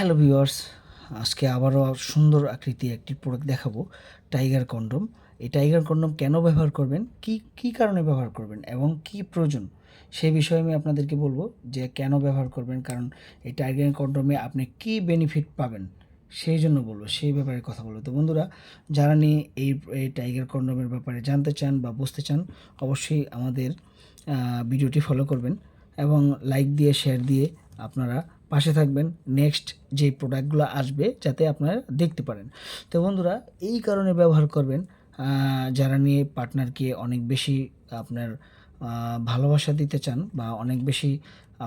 Hello viewers, আজকে আবারও সুন্দর আকৃতি একটি প্রোডাক্ট দেখাবো টাইগার কন্ডম এই টাইগার কন্ডম কেন ব্যবহার করবেন? কি কি কারণে ব্যবহার করবেন? এবং কি প্রয়োজন? সেই বিষয়ে আমি আপনাদেরকে বলব যে কেন ব্যবহার করবেন, কারণ এই টাইগার কন্ডমে আপনি কি বেনিফিট পাবেন, সেই জন্য বলব, সেই ব্যাপারে কথা বলব। তো বন্ধুরা, যারা নিয়ে এই এই টাইগার কন্ডমের ব্যাপারে জানতে চান বা বুঝতে চান, অবশ্যই আমাদের ভিডিওটি ফলো করবেন এবং লাইক দিয়ে শেয়ার দিয়ে আপনারা পাশে থাকবেন নেক্সট যে প্রোডাক্টগুলো আসবে যাতে আপনারা দেখতে পারেন। তো বন্ধুরা, এই কারণে ব্যবহার করবেন যারা নিয়ে পার্টনারকে অনেক বেশি আপনার ভালোবাসা দিতে চান বা অনেক বেশি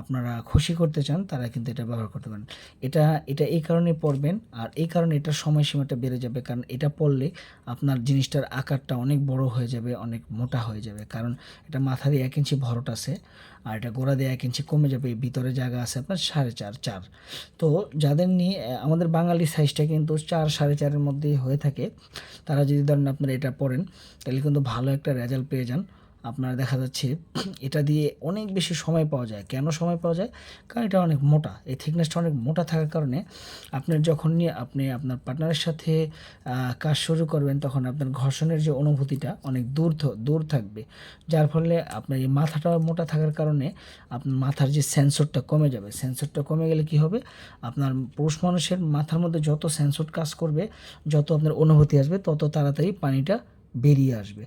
আপনারা খুশি করতে চান, তারা কিন্তু এটা ব্যবহার করতে পারেন। এটা এটা এই কারণে পড়বেন আর এই কারণে এটার সময়সীমাটা বেড়ে যাবে, কারণ এটা পড়লে আপনার জিনিসটার আকারটা অনেক বড় হয়ে যাবে, অনেক মোটা হয়ে যাবে। কারণ এটা মাথা দিয়ে এক ইঞ্চি ভরট আছে আর এটা গোড়া দিয়ে এক ইঞ্চি কমে যাবে ভিতরে জায়গা আছে আপনার সাড়ে চার চার। তো যাদের নিয়ে, আমাদের বাঙালি সাইজটা কিন্তু চার, সাড়ে চারের মধ্যেই হয়ে থাকে, তারা যদি ধরেন আপনারা এটা পড়েন, তাহলে কিন্তু ভালো একটা রেজাল্ট পেয়ে যান। আপনার দেখা যাচ্ছে এটা দিয়ে অনেক বেশি সময় পাওয়া যায়। কেন সময় পাওয়া যায়? কারণ এটা অনেক মোটা। এই থিকনেসটা অনেক মোটা থাকার কারণে আপনার যখন নিয়ে আপনি আপনার পার্টনারের সাথে কাজ শুরু করবেন, তখন আপনার ঘর্ষণের যে অনুভূতিটা অনেক দূর দূর থাকবে। যার ফলে আপনার এই মাথাটা মোটা থাকার কারণে আপনার মাথার যে সেন্সরটা কমে যাবে। সেন্সরটা কমে গেলে কি হবে? আপনার পুরুষ মানুষের মাথার মধ্যে যত সেন্সর কাজ করবে, যত আপনার অনুভূতি আসবে, তত তাড়াতাড়ি পানিটা বেরিয়ে আসবে।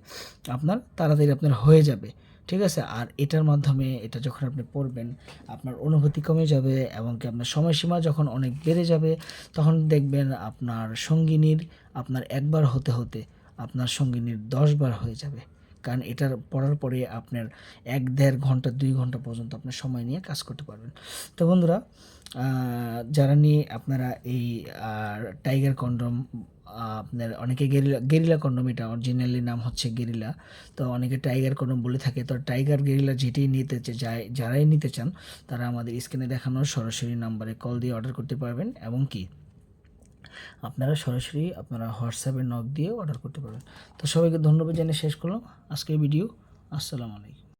আপনার তাড়াতাড়ি আপনার হয়ে যাবে, ঠিক আছে? আর এটার মাধ্যমে এটা যখন আপনি পড়বেন, আপনার অনুভূতি কমে যাবে এবং কি আপনার সময়সীমা যখন অনেক বেড়ে যাবে, তখন দেখবেন আপনার সঙ্গিনীর আপনার একবার হতে হতে আপনার সঙ্গিনীর দশবার হয়ে যাবে। কারণ এটার পড়ার পরে আপনার এক দেড় ঘণ্টা, দুই ঘণ্টা পর্যন্ত আপনার সময় নিয়ে কাজ করতে পারবেন। তো বন্ধুরা যারা নিয়ে আপনারা এই টাইগার কন্ডম আপনার অনেকে গেরিলা গেরিলা কন্ডম, এটা অরিজিনালি নাম হচ্ছে গেরিলা, তো অনেকে টাইগার কন্ডম বলে থাকে। তো টাইগার, গেরিলা যেটাই নিতে চা- যায়, যারাই নিতে চান, তারা আমাদের স্ক্রিনে দেখানো সরাসরি নাম্বারে কল দিয়ে অর্ডার করতে পারবেন। এবং কি? আপনারা সরাসরি আপনারা হোয়াটসঅ্যাপে নক দিয়ে অর্ডার করতে পারবেন। তো সবাইকে ধন্যবাদ জানিয়ে শেষ করলাম। আজকের ভিডিও আসসালামু আলাইকুম।